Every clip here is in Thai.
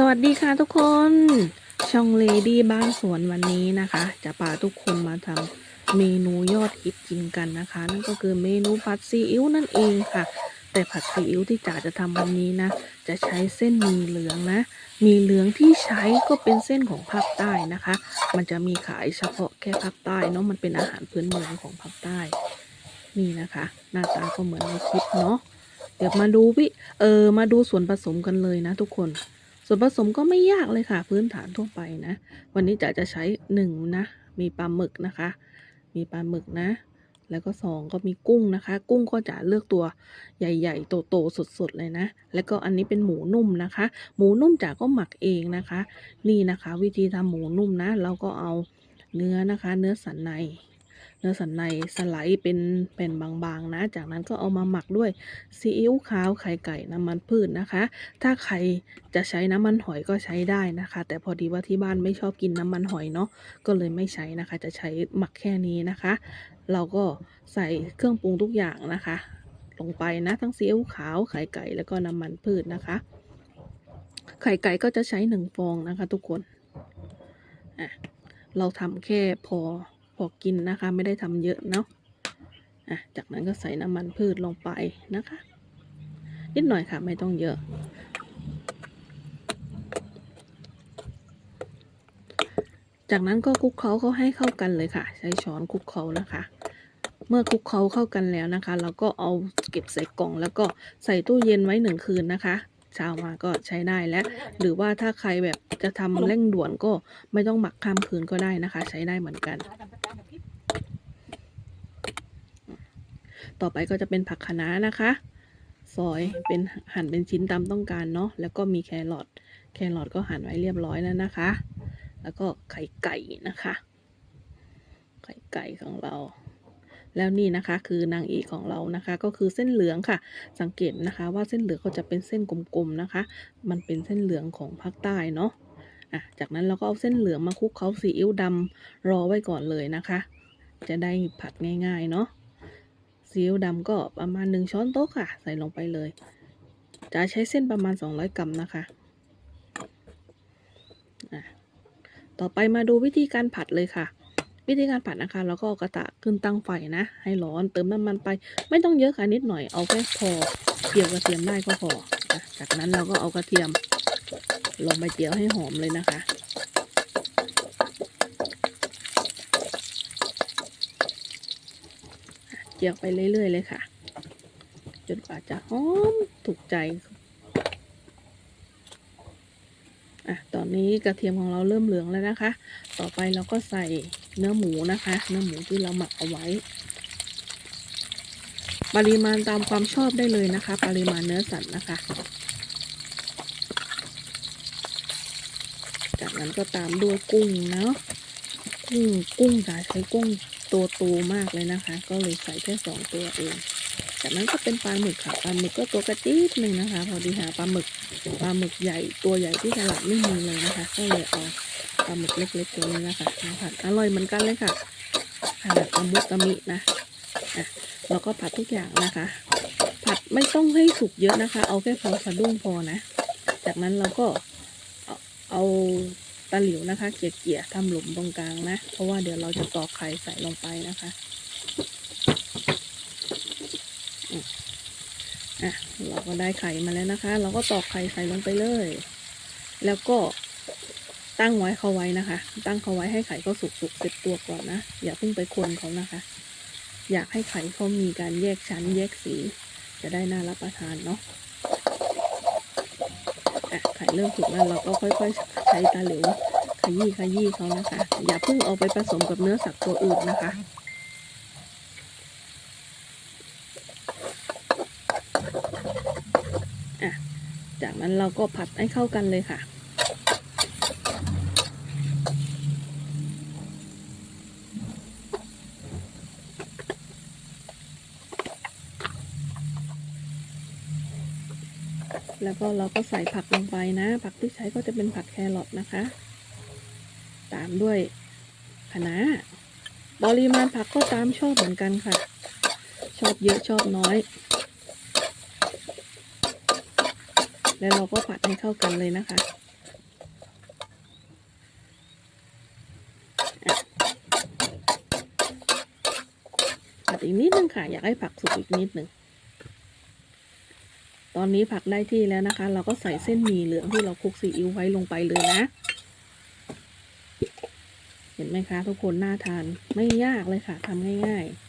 สวัสดีค่ะทุกคน ช่องเลดี้บ้านสวนวันนี้นะคะ จะพาทุกคนมาทำเมนูยอดฮิตกินกันนะคะ นั่นก็คือเมนูผัดซีอิ๊วนั่นเองค่ะ แต่ผัดซีอิ๊วที่จ๋าจะทำวันนี้นะ จะใช้เส้นมีเหลืองนะ มีเหลืองที่ใช้ก็เป็นเส้นของภาคใต้นะคะ มันจะมีขายเฉพาะแค่ภาคใต้เนาะมันเป็นอาหารพื้นเมืองของภาคใต้ นี่นะคะ หน้าตาก็เหมือนในคลิปเนาะเดี๋ยวมาดูวิเออมาดูส่วนผสมกันเลยนะทุกคน ส่วนผสมก็ไม่ยากเลยค่ะพื้นฐานทั่วไปนะ วันนี้จะจะใช้หนึ่งนะ มีปลาหมึกนะคะ มีปลาหมึกนะ แล้วก็สองก็มีกุ้งนะคะ กุ้งก็จะเลือกตัวใหญ่ๆ โตๆสดๆเลยนะ แล้วก็อันนี้เป็นหมูนุ่มนะคะ หมูนุ่มจ๋าก็หมักเองนะคะ นี่นะคะ วิธีทำหมูนุ่มนะ เราก็เอาเนื้อนะคะ เนื้อสันใน เนื้อสันในสไลด์เป็นแผ่นบางๆนะ จากนั้นก็เอามาหมักด้วยซีอิ๊วขาวไข่ไก่น้ำมันพืชนะคะ ถ้าใครจะใช้น้ำมันหอยก็ใช้ได้นะคะ แต่พอดีว่าที่บ้านไม่ชอบกินน้ำมันหอยเนาะก็เลยไม่ใช้นะคะ จะใช้หมักแค่นี้นะคะ เราก็ใส่เครื่องปรุงทุกอย่างนะคะ ลงไปนะทั้งซีอิ๊วขาวไข่ไก่แล้วก็น้ำมันพืชนะคะ ไข่ไก่ก็จะใช้หนึ่งฟองนะคะ ทุกคนอะเราทำแค่พอ พอกินนะคะ ไม่ได้ทำเยอะเนาะอะจากนั้นก็ใส่น้ำมันพืชลงไปนะคะ นิดหน่อยค่ะไม่ต้องเยอะ จากนั้นก็คลุกเคล้าเขาให้เข้ากันเลยค่ะ ใช้ช้อนคลุกเคล้านะคะ เมื่อคลุกเคล้าเข้ากันแล้วนะคะ เราก็เอาเก็บใส่กล่องแล้วก็ใส่ตู้เย็นไว้หนึ่งคืนนะคะ เช้ามาก็ใช้ได้แล้วหรือว่าถ้าใครแบบจะทำเร่งด่วนก็ไม่ต้องหมักข้ามคืนก็ได้นะคะ ใช้ได้เหมือนกัน ต่อไปก็จะเป็นผักคะน้านะคะ ซอยเป็นหั่นเป็นชิ้นตามต้องการเนาะแล้วก็มีแครอทแครอทก็หั่นไว้เรียบร้อยแล้วนะคะ แล้วก็ไข่ไก่นะคะ ไข่ไก่ของเรา แล้วนี่นะคะคือนางเอกของเรานะคะ ก็คือเส้นเหลืองค่ะ สังเกตนะคะว่าเส้นเหลืองก็จะเป็นเส้นกลมๆนะคะ มันเป็นเส้นเหลืองของภาคใต้เนาะอะจากนั้นเราก็เอาเส้นเหลืองมาคลุกเคล้าซีอิ๊วดำรอไว้ก่อนเลยนะคะ จะได้ผัดง่ายๆเนาะซีอิ๊วดำก็ประมาณหนึ่งช้อนโต๊ะค่ะ ใส่ลงไปเลย จะใช้เส้นประมาณ 200 กรัมนะคะะต่อไปมาดูวิธีการผัดเลยค่ะ วิธีการผัดนะคะเราก็เอากระทะขึ้นตั้งไฟนะ ให้ร้อนเติมน้ำมันไป ไม่ต้องเยอะค่ะนิดหน่อยเอาแค่พอเจียวกระเทียมได้ก็พอจากนั้นเราก็เอากระเทียมลงไปเจียวให้หอมเลยนะคะเจียวไปเรื่อยๆเลยค่ะ จนกว่าจะหอมถูกใจอะตอนนี้กระเทียมของเราเริ่มเหลืองแล้วนะคะ ต่อไปเราก็ใส่เนื้อหมูนะคะ เนื้อหมูที่เราหมักเอาไว้ ปริมาณตามความชอบได้เลยนะคะ ปริมาณเนื้อสัตว์นะคะ จากนั้นก็ตามด้วยกุ้งเนาะกุ้งกุ้งจะใช้กุ้งตัวโตมากเลยนะคะ ก็เลยใส่แค่สองตัวเองจากนั้นก็เป็นปลาหมึกค่ะปลาหมึกก็ตัวกระจี๊ดหนึ่งนะคะ พอดีหาปลาหมึกปลาหมึกใหญ่ตัวใหญ่ที่ตลาดไม่มีเลยนะคะ ก็เลยเอา ปลาหมึกเล็กๆตัวนี้นะคะมาผัดอร่อยเหมือนกันเลยค่ะผัดตะมุตะมินะอะเราก็ผัดทุกอย่างนะคะ ผัดไม่ต้องให้สุกเยอะนะคะ เอาแค่พอสะดุ้งพอนะ จากนั้นเราก็เอาตะหลิวนะคะ เกี่ยๆทำหลุมตรงกลางนะ เพราะว่าเดี๋ยวเราจะตอกไข่ใส่ลงไปนะคะอืมอะเราก็ได้ไข่มาแล้วนะคะ เราก็ตอกไข่ใส่ลงไปเลย แล้วก็ ตั้งไว้เขาไว้นะคะ ตั้งเขาไว้ให้ไข่เขาสุกๆเสร็จตัวก่อนนะ อย่าเพิ่งไปคนเขานะคะ อยากให้ไข่เขามีการแยกชั้นแยกสี จะได้น่ารับประทานเนาะอะไข่เริ่มสุกแล้วเราก็ค่อยๆ ใช้ตาเหลวขยี้ขยี้เขานะคะ อย่าเพิ่งเอาไปผสมกับเนื้อสัตว์ตัวอื่นนะคะอะจากนั้นเราก็ผัดให้เข้ากันเลยค่ะ แล้วก็เราก็ใส่ผักลงไปนะ ผักที่ใช้ก็จะเป็นผักแครอทนะคะ ตามด้วยคะน้าปริมาณผักก็ตามชอบเหมือนกันค่ะ ชอบเยอะชอบน้อย แล้วเราก็ผัดให้เข้ากันเลยนะคะผัดอีกนิดนึงค่ะ อยากให้ผักสุกอีกนิดนึง ตอนนี้ผักได้ที่แล้วนะคะ เราก็ใส่เส้นหมี่เหลืองที่เราคลุกซีอิ๊วไว้ลงไปเลยนะ เห็นไหมคะทุกคนน่าทานไม่ยากเลยค่ะทำง่ายๆ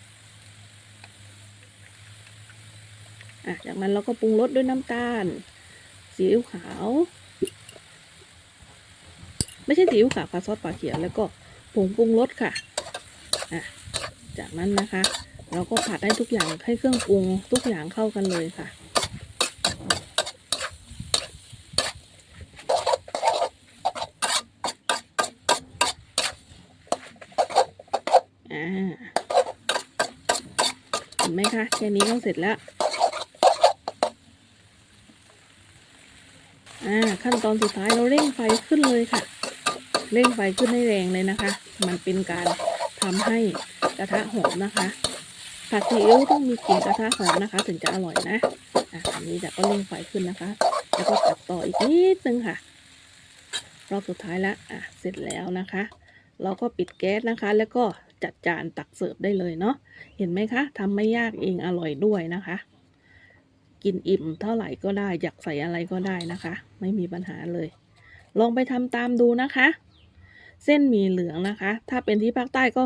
อะจากนั้นเราก็ปรุงรสด้วยน้ำตาลซีอิ๊วขาว ไม่ใช่ซีอิ๊วขาวค่ะซอสปลาเขียวแล้วก็ผงปรุงรสค่ะอะ จากนั้นนะคะ เราก็ผัดให้ทุกอย่างให้เครื่องปรุงทุกอย่างเข้ากันเลยค่ะ อ่าเห็นไหมคะแค่นี้ก็เสร็จแล้ว อ่า ขั้นตอนสุดท้ายเราเร่งไฟขึ้นเลยค่ะ เร่งไฟขึ้นให้แรงเลยนะคะ มันเป็นการทำให้กระทะหอมนะคะ ผัดซีอิ๊วต้องมีกลิ่นกระทะหอมนะคะ ถึงจะอร่อยนะ อะอันนี้จะก็เร่งไฟขึ้นนะคะ แล้วก็ผัดต่ออีกนิดนึงค่ะ รอบสุดท้ายล้วอะ เสร็จแล้วนะคะ เราก็ปิดแก๊สนะคะ แล้วก็ จัดจานตักเสิร์ฟได้เลยเนาะเห็นไหมคะทำไม่ยากเองอร่อยด้วยนะคะ กินอิ่มเท่าไหร่ก็ได้ อยากใส่อะไรก็ได้นะคะ ไม่มีปัญหาเลย ลองไปทำตามดูนะคะ เส้นหมี่เหลืองนะคะ ถ้าเป็นที่ภาคใต้ก็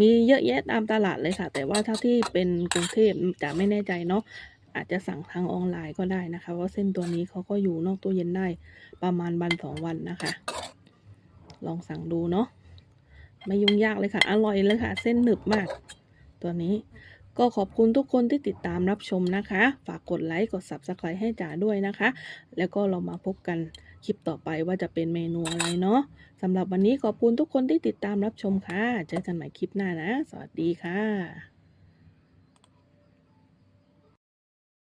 มีเยอะแยะตามตลาดเลยค่ะ แต่ว่าถ้าที่เป็นกรุงเทพจะไม่แน่ใจเนาะอาจจะสั่งทางออนไลน์ก็ได้นะคะว่าเส้นตัวนี้เขาก็อยู่นอกตู้เย็นได้ประมาณวันสองวันนะคะ ลองสั่งดูเนาะ ไม่ยุ่งยากเลยค่ะ อร่อยเลยค่ะ เส้นหนึบมาก ตัวนี้ก็ขอบคุณทุกคนที่ติดตามรับชมนะคะ ฝากกดไลค์ กด Subscribe ให้จ๋าด้วยนะคะ แล้วก็เรามาพบกันคลิปต่อไปว่าจะเป็นเมนูอะไรเนาะสำหรับวันนี้ขอบคุณทุกคนที่ติดตามรับชมค่ะ เจอกันใหม่คลิปหน้านะ สวัสดีค่ะ